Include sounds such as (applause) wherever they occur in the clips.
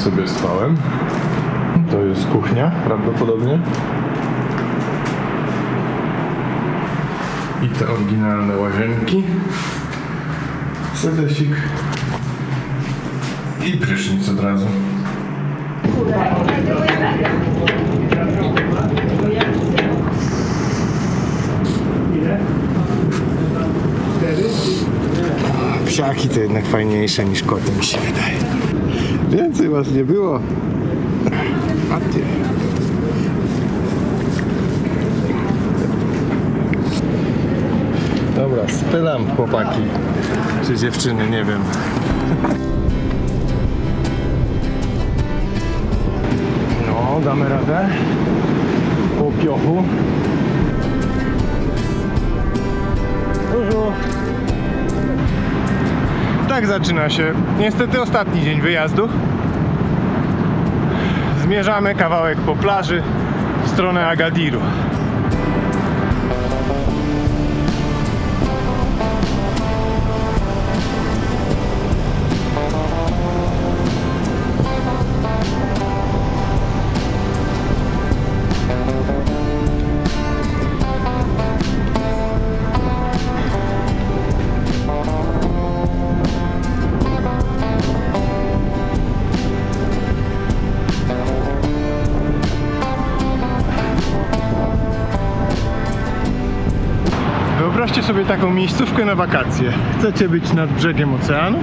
sobie spałem. To jest kuchnia prawdopodobnie. I te oryginalne łazienki. Sedesik. I prysznic od razu. Psiaki to jednak fajniejsze niż koty, mi się wydaje. Więcej was nie było. A ty. Dobra, spylam chłopaki. Czy dziewczyny, nie wiem. No, damy radę. Po piochu. Zaczyna się niestety ostatni dzień wyjazdu. Zmierzamy kawałek po plaży w stronę Agadiru. Wyobraźcie sobie taką miejscówkę na wakacje. Chcecie być nad brzegiem oceanu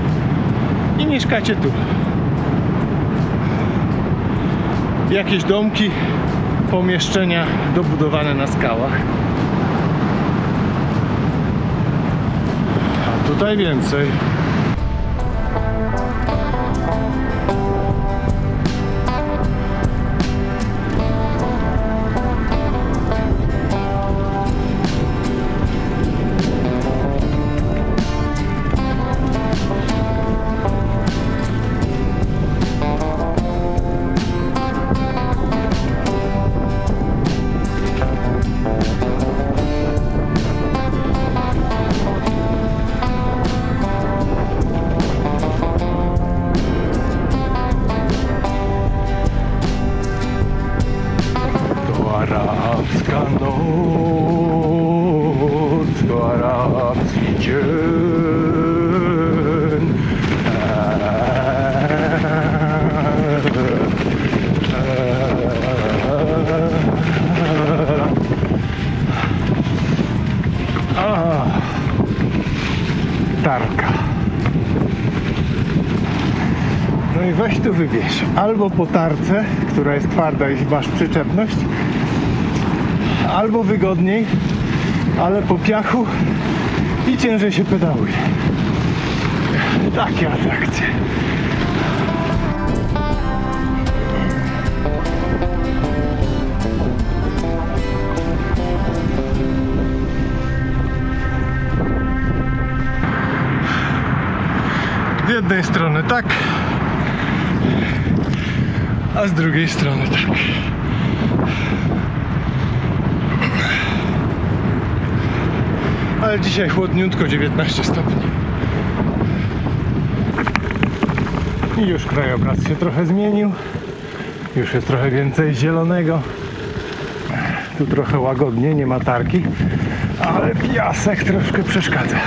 i mieszkacie tu. Jakieś domki, pomieszczenia dobudowane na skałach. A tutaj więcej. Tarka. No i weź tu wybierz. Albo po tarce, która jest twarda, jeśli masz przyczepność, albo wygodniej, ale po piachu i ciężej się pedałuje. Takie atrakcje. Jednej strony tak, a z drugiej strony tak. Ale dzisiaj chłodniutko, 19 stopni. I już krajobraz się trochę zmienił. Już jest trochę więcej zielonego. Tu trochę łagodnie, nie ma tarki, ale piasek troszkę przeszkadza.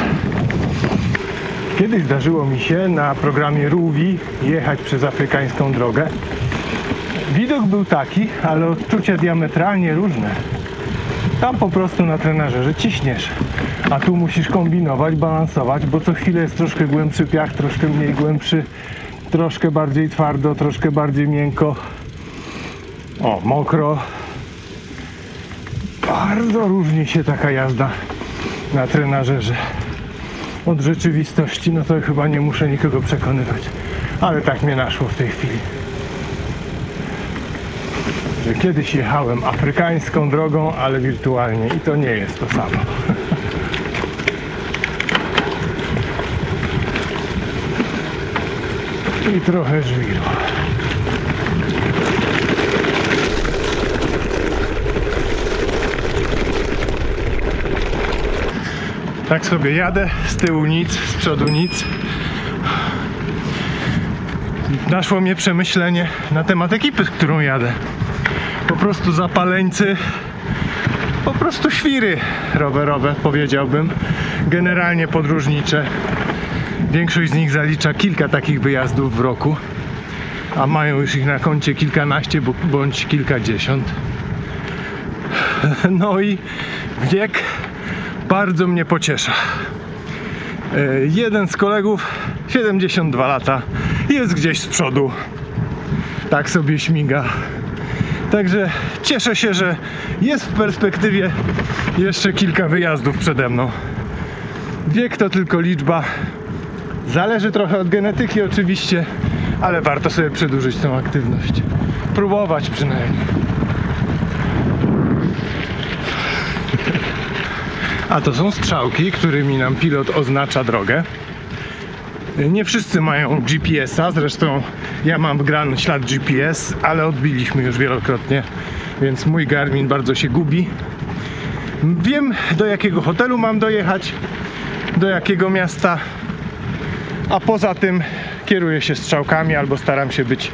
Kiedyś zdarzyło mi się na programie Ruwi jechać przez afrykańską drogę. Widok był taki, ale odczucia diametralnie różne. Tam po prostu na trenażerze ciśniesz, a tu musisz kombinować, balansować, bo co chwilę jest troszkę głębszy piach, troszkę mniej głębszy, troszkę bardziej twardo, troszkę bardziej miękko. O, mokro. Bardzo różni się taka jazda na trenażerze od rzeczywistości, no to chyba nie muszę nikogo przekonywać. Ale tak mnie naszło w tej chwili. Że kiedyś jechałem afrykańską drogą, ale wirtualnie i to nie jest to samo. I trochę żwiru. Tak sobie jadę, z tyłu nic, z przodu nic. naszło mnie przemyślenie na temat ekipy, z którą jadę. Po prostu zapaleńcy, po prostu świry rowerowe, powiedziałbym. Generalnie podróżnicze. Większość z nich zalicza kilka takich wyjazdów w roku, a mają już ich na koncie kilkanaście bądź kilkadziesiąt. (laughs) No i wiek bardzo mnie pociesza. E, Jeden z kolegów, 72 lata, jest gdzieś z przodu. Tak sobie śmiga. Także cieszę się, że jest w perspektywie jeszcze kilka wyjazdów przede mną. Wiek to tylko liczba. Zależy trochę od genetyki oczywiście, ale warto sobie przedłużyć tą aktywność. Próbować przynajmniej. A to są strzałki, którymi nam pilot oznacza drogę. Nie wszyscy mają GPS-a, zresztą ja mam wgrany ślad GPS, ale odbiliśmy już wielokrotnie, więc mój Garmin bardzo się gubi. Wiem do jakiego hotelu mam dojechać, do jakiego miasta, a poza tym kieruję się strzałkami albo staram się być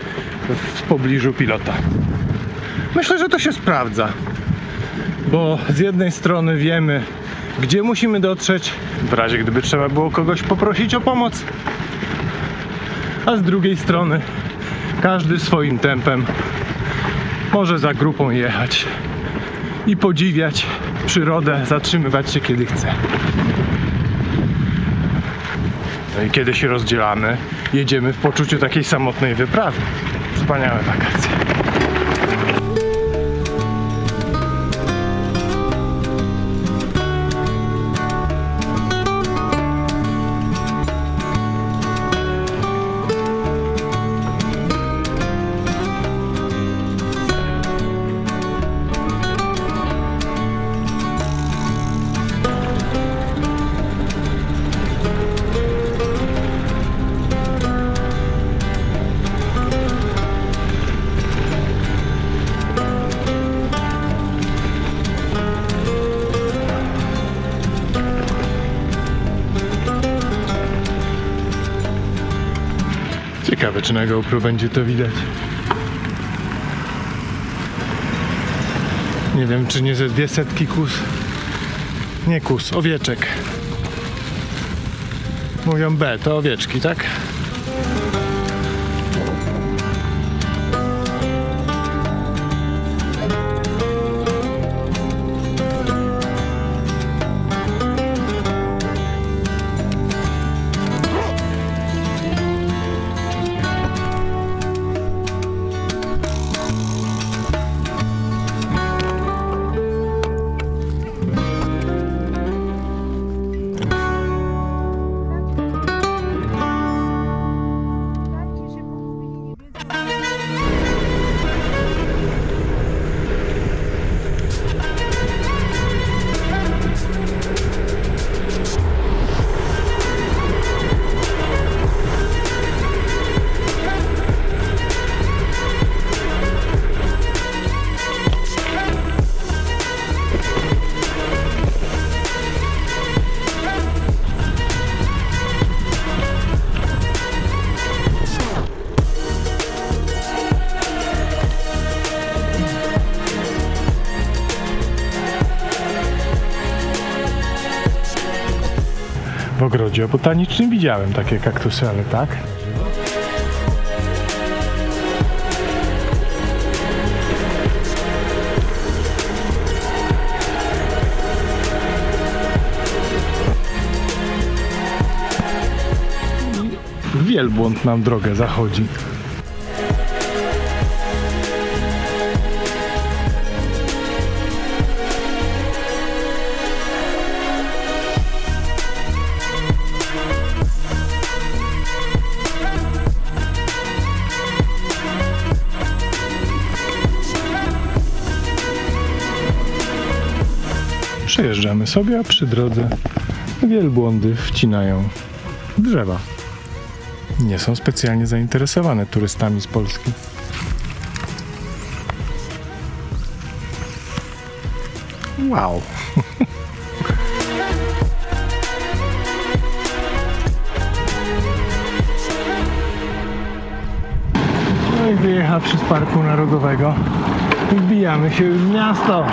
w pobliżu pilota. Myślę, że to się sprawdza bo z jednej strony wiemy, gdzie musimy dotrzeć, w razie gdyby trzeba było kogoś poprosić o pomoc, a z drugiej strony każdy swoim tempem może za grupą jechać i podziwiać przyrodę, zatrzymywać się kiedy chce. No i kiedy się rozdzielamy, jedziemy w poczuciu takiej samotnej wyprawy. Wspaniałe wakacje. Czy na GoPro będzie to widać. Nie wiem, czy nie ze dwie setki kus. Nie kus, owieczek. Mówią B, to owieczki, tak? Ogrodzie botanicznym widziałem takie kaktusy, ale tak? Wielbłąd nam drogę zachodzi. Przejeżdżamy sobie, a przy drodze wielbłądy wcinają drzewa. Nie są specjalnie zainteresowane turystami z Polski. Wow. i wyjechawszy z parku narodowego, wbijamy się już w miasto.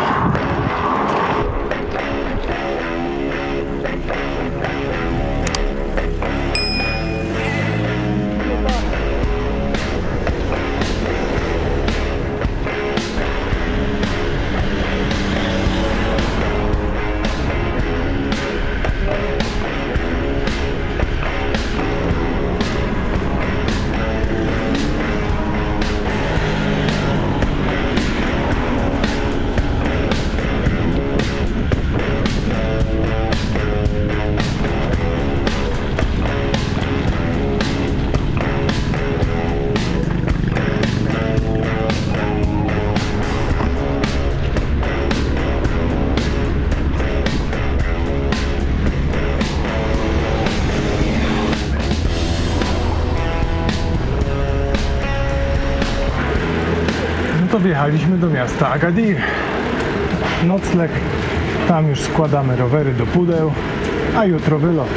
To wjechaliśmy do miasta Agadir. Nocleg. Tam już składamy rowery do pudeł, a jutro wylot.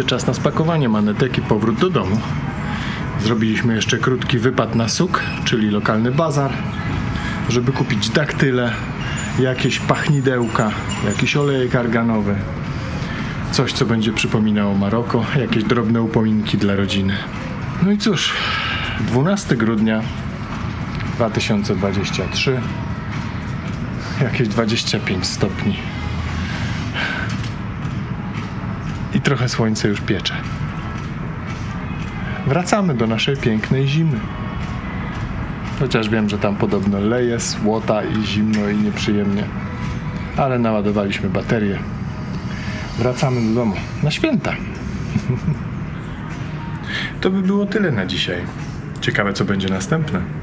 Wreszcie czas na spakowanie manetek i powrót do domu. Zrobiliśmy jeszcze krótki wypad na suk, czyli lokalny bazar, żeby kupić daktyle, jakieś pachnidełka, jakiś olejek arganowy, coś co będzie przypominało Maroko, jakieś drobne upominki dla rodziny. No i cóż, 12 grudnia 2023, jakieś 25 stopni. I trochę słońce już piecze. Wracamy do naszej pięknej zimy. Chociaż wiem, że tam podobno leje, słota i zimno i nieprzyjemnie. Ale naładowaliśmy baterię. Wracamy do domu na święta. (laughs) To by było tyle na dzisiaj. Ciekawe, co będzie następne.